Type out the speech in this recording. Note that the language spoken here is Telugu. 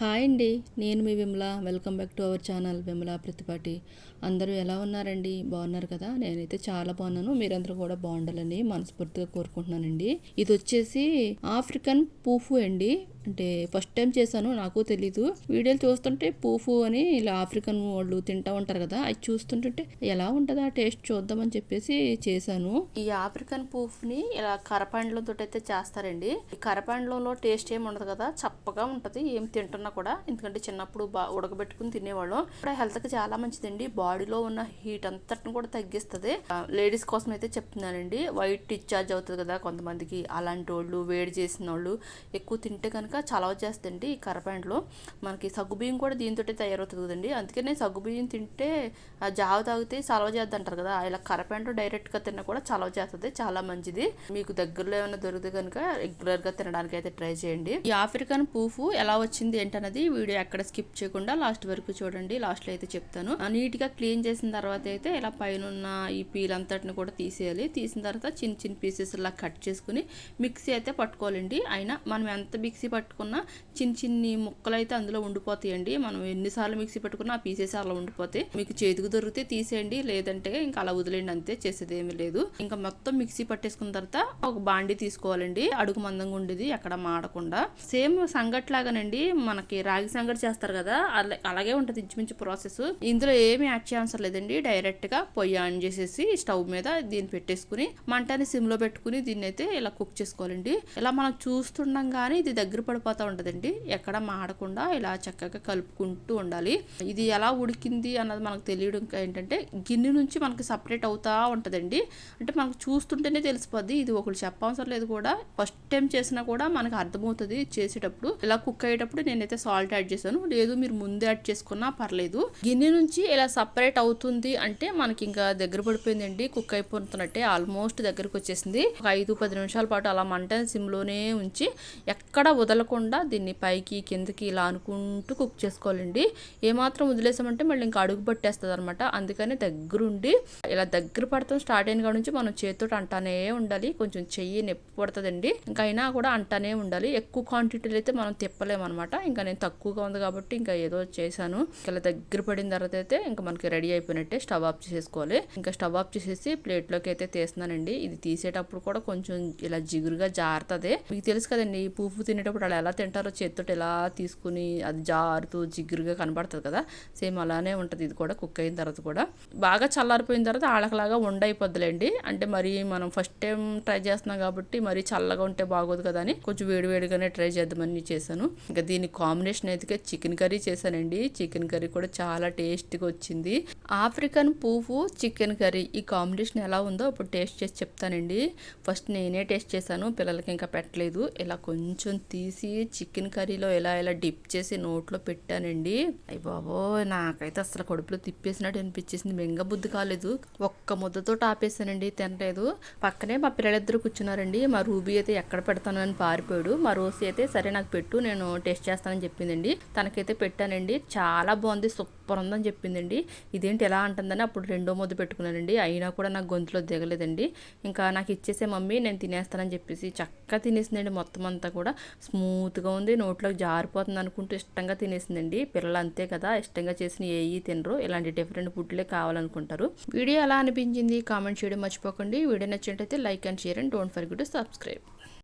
హాయ్ అండి నేను మీ Vimala. Welcome back to our channel Vimala Prathipati. అందరూ ఎలా ఉన్నారండి? బాగున్నారు కదా? నేనైతే చాలా బాగున్నాను. మీరందరూ కూడా బాగుండాలని మనస్ఫూర్తిగా కోరుకుంటున్నానండి. ఇది వచ్చేసి ఆఫ్రికన్ పూఫు అండి. అంటే ఫస్ట్ టైం చేశాను నాకు తెలీదు. వీడియోలు చూస్తుంటే పూఫు అని ఇలా ఆఫ్రికన్ వాళ్ళు తింటా ఉంటారు కదా అది చూస్తుంటుంటే ఎలా ఉంటుందా టేస్ట్ చూద్దామని చెప్పేసి చేశాను. ఈ ఆఫ్రికన్ పూఫ్ని ఇలా కరపండ్లతో అయితే చేస్తారండి. ఈ కరపండ్లంలో టేస్ట్ ఏమి ఉండదు కదా చప్పగా ఉంటుంది ఏం తింటున్నా కూడా. ఎందుకంటే చిన్నప్పుడు బా ఉడకబెట్టుకుని తినేవాళ్ళం. ఇప్పుడు హెల్త్కి చాలా మంచిదండి. బాడీలో ఉన్న హీట్ అంతటిని కూడా తగ్గిస్తుంది. లేడీస్ కోసం అయితే చెప్తున్నానండి. వైట్ డిశ్చార్జ్ అవుతుంది కదా కొంతమందికి. అలాంటి వాళ్ళు వేడి చేసిన వాళ్ళు ఎక్కువ తింటే కనుక చలవ చేస్తుంది ఈ కరపండ్లో మనకి సగ్గుబియ్యం కూడా దీంతో తయారవుతుంది కదండి. నేను సగ్గుబియ్యం తింటే ఆ జావ తాగితే చలవ చేద్ది అంటారు కదా. ఇలా కరపండు డైరెక్ట్గా తిన్న తిన్నా కూడా చలవ చేస్తుంది. చాలా మంచిది. మీకు దగ్గరలో ఏమైనా దొరికితే కనుక రెగ్యులర్గా తినడానికి అయితే ట్రై చేయండి. ఈ ఆఫ్రికన్ పూఫు ఎలా వచ్చింది ఏంటన్నది వీడియో ఎక్కడ స్కిప్ చేయకుండా లాస్ట్ వరకు చూడండి. లాస్ట్లో అయితే చెప్తాను. నీట్గా క్లీన్ చేసిన తర్వాత అయితే ఇలా పైన ఉన్న ఈ పీల్ అంతటిని కూడా తీసేయాలి. తీసిన తర్వాత చిన్న చిన్న పీసెస్ ఇలా కట్ చేసుకుని మిక్సీ అయితే పట్టుకోవాలండి. అయినా మనం ఎంత మిక్సీ పెట్టుకున్న చిన్న చిన్ని ముక్కలు అయితే అందులో ఉండిపోతాయండి. మనం ఎన్నిసార్లు మిక్సీ పెట్టుకున్నా ఆ పీసెస్ అలా ఉండిపోతాయి. మీకు చేతికి దొరికితే తీసేయండి లేదంటే ఇంకా అలా వదిలేండి అంతే చేసేది ఏమీ లేదు. ఇంకా మొత్తం మిక్సీ పట్టేసుకున్న తర్వాత ఒక బాండి తీసుకోవాలండి. అడుగు మందంగా ఉండేది ఎక్కడ మాడకుండా. సేమ్ సంగట్ లాగానండి. మనకి రాగి సంగటి చేస్తారు కదా అలా అలాగే ఉంటుంది ఇంచుమించు ప్రాసెస్. ఇందులో ఏమి యాడ్ చేయాల్సిన లేదండి. డైరెక్ట్గా పొయ్యి ఆన్ చేసేసి స్టవ్ మీద దీన్ని పెట్టేసుకుని మంటని సిమ్లో పెట్టుకుని దీన్ని అయితే ఇలా కుక్ చేసుకోవాలండి. ఇలా మనం చూస్తుండగానే ఇది దగ్గర పడిపోతూ ఉంటుందండి. ఎక్కడ మాడకుండా ఇలా చక్కగా కలుపుకుంటూ ఉండాలి. ఇది ఎలా ఉడికింది అన్నది మనకు తెలియడం ఏంటంటే గిన్నె నుంచి మనకి సపరేట్ అవుతూ ఉంటుందండి. అంటే మనకు చూస్తుంటేనే తెలిసిపోద్ది. ఇది ఒకటి చెప్పవసరం లేదు కూడా. ఫస్ట్ టైం చేసినా కూడా మనకు అర్థమవుతుంది చేసేటప్పుడు. ఇలా కుక్ అయ్యేటప్పుడు నేనైతే సాల్ట్ యాడ్ చేశాను. లేదు మీరు ముందే యాడ్ చేసుకున్నా పర్లేదు. గిన్నె నుంచి ఇలా సపరేట్ అవుతుంది అంటే మనకి ఇంకా దగ్గర పడిపోయిందండి. కుక్ అయిపోతున్నట్టే ఆల్మోస్ట్ దగ్గరకు వచ్చేసింది. ఒక ఐదు పది నిమిషాల పాటు అలా మంట సిమ్లోనే ఉంచి ఎక్కడ వదలకుండా దీన్ని పైకి కిందకి ఇలా అనుకుంటూ కుక్ చేసుకోవాలండి. ఏమాత్రం వదిలేసామంటే మళ్ళీ ఇంకా అడుగు పట్టేస్తుంది అనమాట అందుకని దగ్గరుండి ఇలా దగ్గర పడతాం స్టార్ట్ అయిన కాడ నుంచి మనం చేతితో అంటానే ఉండాలి. కొంచెం చెయ్యి నొప్పి పడుతుందండి. ఇంకా అయినా కూడా అంటానే ఉండాలి. ఎక్కువ క్వాంటిటీలు అయితే మనం తిప్పలేమన్నమాట. ఇంకా నేను తక్కువగా ఉంది కాబట్టి ఇంకా ఏదో చేశాను. ఇలా దగ్గర పడిన తర్వాత అయితే ఇంకా మనకి రెడీ అయిపోయినట్టే స్టవ్ ఆఫ్ చేసేసుకోవాలి. ఇంకా స్టవ్ ఆఫ్ చేసేసి ప్లేట్లోకి అయితే తీస్తున్నానండి. ఇది తీసేటప్పుడు కూడా కొంచెం ఇలా జిగురుగా జారుతుంది. మీకు తెలుసు కదండి ఈ పువ్వు తినేటప్పుడు అక్కడ ఎలా తింటారో చేతితో ఎలా తీసుకుని అది జారుతూ జిగురుగా కనబడుతుంది కదా. సేమ్ అలానే ఉంటుంది. ఇది కూడా కుక్ అయిన తర్వాత కూడా. బాగా చల్లారిపోయిన తర్వాత ఆడకలాగా ఉండైపోద్దులేండి అంటే మరి మనం ఫస్ట్ టైం ట్రై చేస్తున్నాం కాబట్టి మరి చల్లగా ఉంటే బాగోదు కదా అని కొంచెం వేడివేడిగానే ట్రై చేద్దామని చేశాను. ఇంకా దీని కాంబినేషన్ అయితే చికెన్ కర్రీ చేశానండి. చికెన్ కర్రీ కూడా చాలా టేస్ట్గా వచ్చింది. ఆఫ్రికన్ పువ్వు చికెన్ కర్రీ ఈ కాంబినేషన్ ఎలా ఉందో ఇప్పుడు టేస్ట్ చేసి చెప్తానండి. ఫస్ట్ నేనే టేస్ట్ చేశాను. పిల్లలకి ఇంకా పెట్టలేదు. ఇలా కొంచెం తీసి చికెన్ కర్రీలో ఎలా ఇలా డిప్ చేసి నోట్లో పెట్టానండి. అయ్యి బాబో నాకైతే అసలు కడుపులో తిప్పేసినట్టు అనిపించేసింది. మెంగ బుద్ధి కాలేదు. ఒక్క ముద్దతో ఆపేసానండి తినలేదు. పక్కనే మా పిల్లలిద్దరు కూర్చున్నారండి. మా రూబీ అయితే ఎక్కడ పెడతాను అని పారిపోయాడు. మా రోసి అయితే సరే నాకు పెట్టు నేను టేస్ట్ చేస్తానని చెప్పిందండి. తనకైతే పెట్టానండి. చాలా బాగుంది సూపర్ ఉందని చెప్పిందండి. ఇదేంటి ఎలా అంటుందని అప్పుడు రెండో ముద్ద పెట్టుకున్నానండి. అయినా కూడా నాకు గొంతులో దిగలేదండి. ఇంకా నాకు ఇచ్చేసే మమ్మీ నేను తినేస్తానని చెప్పేసి చక్కగా తినేసిందండి మొత్తం అంతా కూడా. స్మూత్ స్మూత్గా ఉంది నోట్లోకి జారిపోతుంది అనుకుంటూ ఇష్టంగా తినేసిందండి. పిల్లలు అంతే కదా ఇష్టంగా చేసిన ఏవి తినరు ఇలాంటి డిఫరెంట్ ఫుడ్లే కావాలనుకుంటారు. వీడియో ఎలా అనిపించింది కామెంట్ చేయడం మర్చిపోకండి. వీడియో నచ్చినట్టయితే like and share and don't forget to subscribe.